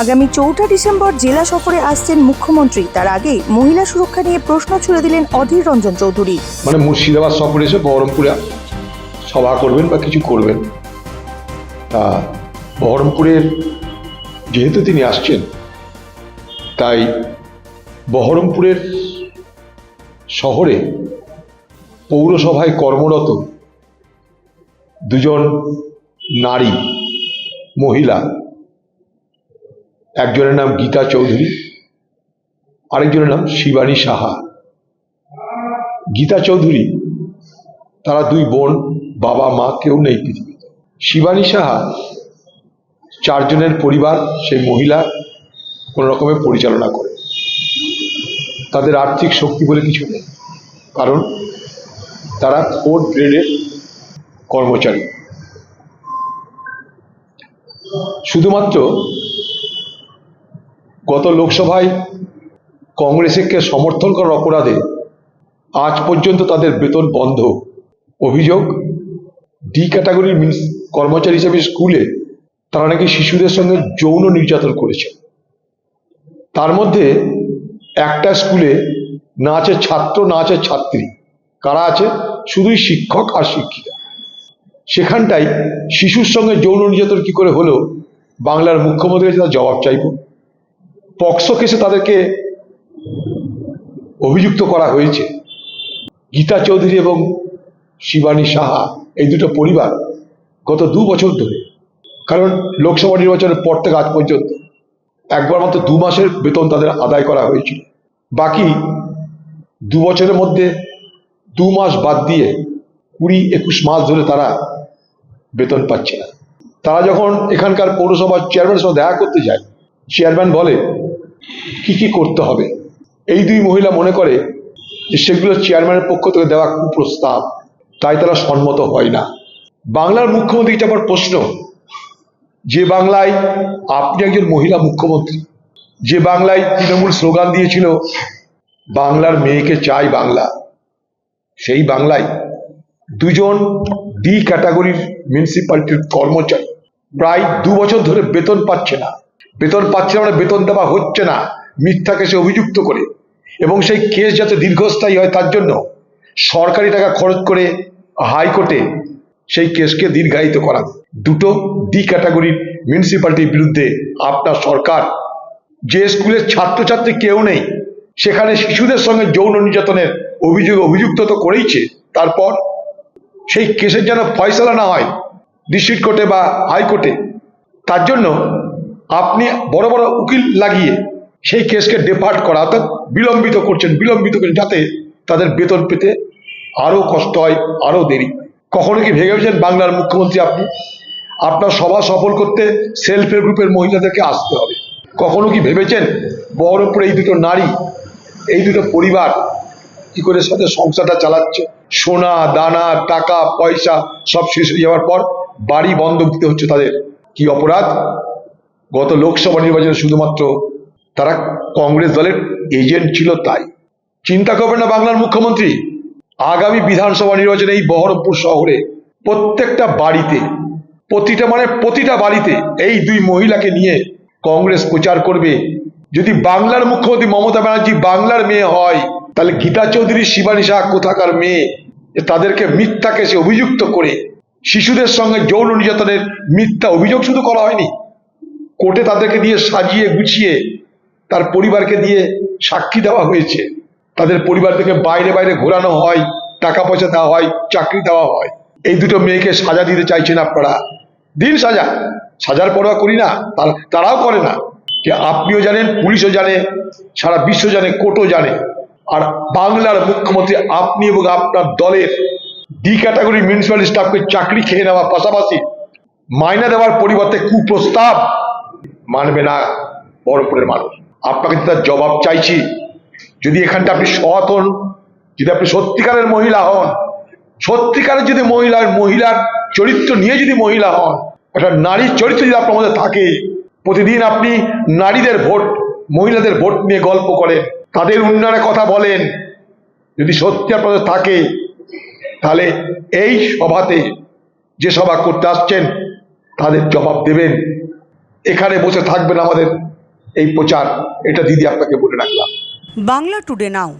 আগামী চৌঠা ডিসেম্বর জেলা সফরে আসছেন মুখ্যমন্ত্রী। তার আগে মহিলা সুরক্ষা নিয়ে প্রশ্ন ছুড়ে দিলেন অধীর রঞ্জন চৌধুরী। মানে মুর্শিদাবাদ সফরে এসে বহরমপুরে সভা করবেন বা কিছু করবেন, তা বহরমপুরের যেহেতু তিনি আসছেন, তাই বহরমপুরের শহরে পৌরসভায় কর্মরত দুজন নারী, মহিলা একজনের নাম গীতা চৌধুরী, আরেকজনের নাম শিবানী সাহা। গীতা চৌধুরী, তারা দুই বোন, বাবা, মা কেউ নেই পৃথিবীতে। শিবানী সাহা চারজনের পরিবার, সেই মহিলা, কোনো রকমের পরিচালনা করে। তাদের আর্থিক শক্তি বলে কিছু নেই, কারণ তারা ফোর্থ গ্রেডের কর্মচারী। শুধুমাত্র গত লোকসভায় কংগ্রেসকে সমর্থন করার অপরাধে আজ পর্যন্ত তাদের বেতন বন্ধ। অভিযোগ ডি ক্যাটাগরির কর্মচারী হিসেবে স্কুলে তারা নাকি শিশুদের সঙ্গে যৌন নির্যাতন করেছে। তার মধ্যে একটা স্কুলে না আছে ছাত্র, না আছে ছাত্রী। কারা আছে? শুধুই শিক্ষক আর শিক্ষিকা। সেখানটাই শিশুর সঙ্গে যৌন নির্যাতন কি করে হলো? বাংলার মুখ্যমন্ত্রীর কাছে তার জবাব চাইব। পক্সো কেসে তাদেরকে অভিযুক্ত করা হয়েছে। গীতা চৌধুরী এবং শিবানী সাহা, এই দুটো পরিবার গত দু বছর ধরে, কারণ লোকসভা নির্বাচনের পর থেকে আজ পর্যন্ত একবার মাত্র দু মাসের বেতন তাদের আদায় করা হয়েছিল। বাকি দু বছরের মধ্যে দু মাস বাদ দিয়ে কুড়ি একুশ মাস ধরে তারা বেতন পাচ্ছে না। তারা যখন এখানকার পৌরসভার চেয়ারম্যানের সঙ্গে দেখা করতে যায় চেয়ারম্যান বলে কি কি করতে হবে? এই দুই মহিলা মনে করে যে সেগুলো চেয়ারম্যানের পক্ষ থেকে দেওয়া কুপ্রস্তাব, তাই তারা সম্মত হয় না। বাংলার মুখ্যমন্ত্রী, এটা আমার প্রশ্ন। যে বাংলায় আপনি একজন মহিলা মুখ্যমন্ত্রী, যে বাংলায় তৃণমূল স্লোগান দিয়েছিল, বাংলার মেয়েকে চাই বাংলা, সেই বাংলায় দুজন ডি ক্যাটাগরির মিউনিসিপ্যালিটির কর্মচারী প্রায় দু বছর ধরে বেতন পাচ্ছে না। বেতন পাচ্ছে না বেতন দেওয়া হচ্ছে না। মিথ্যা কেসে অভিযুক্ত করে। এবং সেই কেস যাতে দীর্ঘস্থায়ী হয় তার জন্য সরকারি টাকা খরচ করে হাইকোর্টে সেই কেসকে দীর্ঘায়িত করা। দুটো ডি ক্যাটাগরির মিউনিসিপ্যালিটির বিরুদ্ধে আপনার সরকার, যে স্কুলের ছাত্রছাত্রী কেউ নেই, সেখানে শিশুদের সঙ্গে যৌন নির্যাতনের অভিযোগ অভিযুক্ত তো করেইছে। তারপর সেই কেসের যেন ফয়সলা না হয় ডিস্ট্রিক্ট কোর্টে বা হাইকোর্টে তার জন্য আপনি বড় বড় উকিল লাগিয়ে সেই কেসকে ডেপার্ট করা, অর্থাৎ বিলম্বিত করছেন বিলম্বিত করছেন যাতে তাদের বেতন পেতে আরও কষ্ট হয় আরও দেরি কখনো কি ভেবেছেন বাংলার মুখ্যমন্ত্রী আপনি? আপনার সভা সফল করতে সেলফ হেল্প গ্রুপের মহিলাদেরকে আসতে হবে। কখনো কি ভেবেছেন বহরমপুরে এই দুটো নারী, এই দুটো পরিবার কি করে সাথে সংসারটা চালাচ্ছে? সোনা, দানা, টাকা, পয়সা সব শেষ হয়ে যাওয়ার পর বাড়ি বন্ধক দিতে হচ্ছে তাদের। কি অপরাধ? গত লোকসভা নির্বাচনে শুধুমাত্র তারা কংগ্রেস দলের এজেন্ট ছিল তাই। চিন্তা করবেন না বাংলার মুখ্যমন্ত্রী। আগামী বিধানসভা নির্বাচনে এই বহরমপুর শহরে প্রত্যেকটা বাড়িতে, প্রতিটা মানে প্রতিটা বাড়িতে এই দুই মহিলাকে নিয়ে কংগ্রেস প্রচার করবে। যদি বাংলার মুখ্যমন্ত্রী মমতা ব্যানার্জি বাংলার মেয়ে হয়, তাহলে গীতা চৌধুরী, শিবানী শাহ কোথাকার মেয়ে? তাদেরকে মিথ্যা কেসে অভিযুক্ত করে, শিশুদের সঙ্গে যৌন নির্যাতনের মিথ্যা অভিযোগ শুধু করা হয়নি। কোর্টে তাদেরকে দিয়ে সাজিয়ে গুছিয়ে তার পরিবারকে দিয়ে সাক্ষী দেওয়া হয়েছে। তাদের পরিবার থেকে বাইরে বাইরে ঘোরানো হয় টাকা পয়সা দেওয়া হয়, চাকরি দেওয়া হয়। এই দুটো মেয়েকে সাজা দিতে চাইছেন আপনারা। দিন সাজা। সাজার পরোয়া করি না, তার- তারাও করে না। যে আপনিও জানেন, পুলিশও জানে, সারা বিশ্ব জানে, কোর্টও জানে। আর বাংলার মুখ্যমন্ত্রী আপনি এবং আপনার দলের ডি ক্যাটাগরি মিউনিসিপ্যালিটি স্টাফকে চাকরি খেয়ে নেওয়ার পাশাপাশি মাইনা দেওয়ার পরিবর্তে কুপ্রস্তাব মানবে না বহরমপুরের মানুষ। আপনাকে তার জবাব চাইছি, যদি এখানটা আপনি সৎ হন, যদি আপনি সত্যিকারের মহিলা হন, সত্যিকারের যদি মহিলা, মহিলার চরিত্র নিয়ে যদি মহিলা হন, একটা নারীর চরিত্র যদি আপনার মধ্যে থাকে, প্রতিদিন আপনি নারীদের ভোট, মহিলাদের ভোট নিয়ে গল্প করেন, তাদের উন্নয়নের কথা বলেন, যদি সত্যি আপনাদের থাকে, তাহলে এই সভাতে যে সভা করতে আসছেন, তাদের জবাব দেবেন। এখানে বসে থাকবেন আমাদের এই প্রচার। এটা দিদি আপনাকে বলে রাখলাম। Bangla today now.